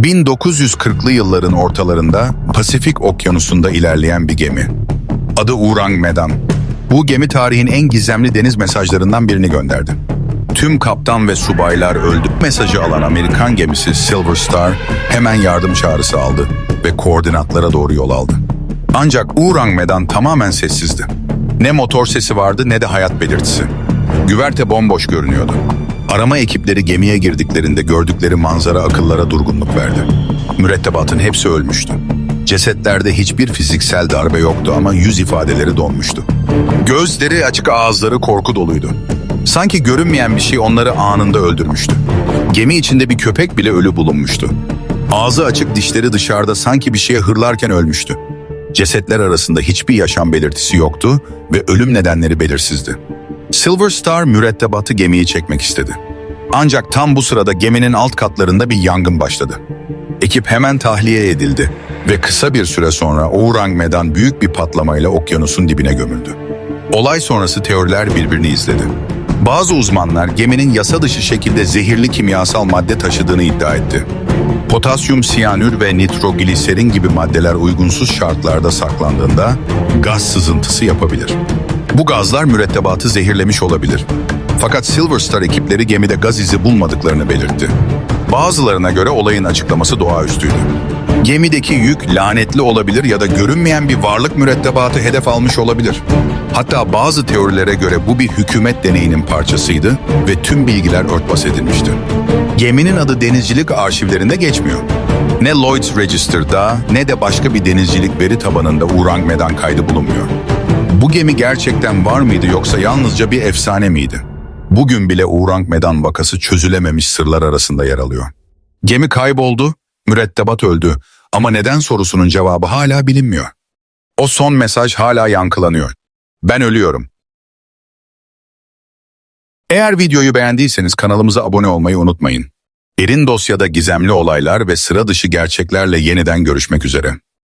1940'lı yılların ortalarında Pasifik Okyanusu'nda ilerleyen bir gemi. Adı Urang Medan. Bu gemi tarihin en gizemli deniz mesajlarından birini gönderdi. Tüm kaptan ve subaylar öldü. Mesajı alan Amerikan gemisi Silver Star hemen yardım çağrısı aldı ve koordinatlara doğru yol aldı. Ancak Urang Medan tamamen sessizdi. Ne motor sesi vardı ne de hayat belirtisi. Güverte bomboş görünüyordu. Arama ekipleri gemiye girdiklerinde gördükleri manzara akıllara durgunluk verdi. Mürettebatın hepsi ölmüştü. Cesetlerde hiçbir fiziksel darbe yoktu ama yüz ifadeleri donmuştu. Gözleri açık ağızları korku doluydu. Sanki görünmeyen bir şey onları anında öldürmüştü. Gemi içinde bir köpek bile ölü bulunmuştu. Ağzı açık dişleri dışarıda sanki bir şeye hırlarken ölmüştü. Cesetler arasında hiçbir yaşam belirtisi yoktu ve ölüm nedenleri belirsizdi. Silver Star mürettebatı gemiyi çekmek istedi. Ancak tam bu sırada geminin alt katlarında bir yangın başladı. Ekip hemen tahliye edildi ve kısa bir süre sonra Ourang Medan büyük bir patlamayla okyanusun dibine gömüldü. Olay sonrası teoriler birbirini izledi. Bazı uzmanlar geminin yasa dışı şekilde zehirli kimyasal madde taşıdığını iddia etti. Potasyum siyanür ve nitrogliserin gibi maddeler uygunsuz şartlarda saklandığında gaz sızıntısı yapabilir. Bu gazlar mürettebatı zehirlemiş olabilir. Fakat Silver Star ekipleri gemide gaz izi bulmadıklarını belirtti. Bazılarına göre olayın açıklaması doğaüstüydü. Gemideki yük lanetli olabilir ya da görünmeyen bir varlık mürettebatı hedef almış olabilir. Hatta bazı teorilere göre bu bir hükümet deneyinin parçasıydı ve tüm bilgiler örtbas edilmişti. Geminin adı denizcilik arşivlerinde geçmiyor. Ne Lloyd's Register'da ne de başka bir denizcilik veri tabanında Urang Medan kaydı bulunmuyor. Bu gemi gerçekten var mıydı yoksa yalnızca bir efsane miydi? Bugün bile Urang Medan vakası çözülememiş sırlar arasında yer alıyor. Gemi kayboldu, mürettebat öldü ama neden sorusunun cevabı hala bilinmiyor. O son mesaj hala yankılanıyor. Ben ölüyorum. Eğer videoyu beğendiyseniz kanalımıza abone olmayı unutmayın. Erin dosyada gizemli olaylar ve sıra dışı gerçeklerle yeniden görüşmek üzere.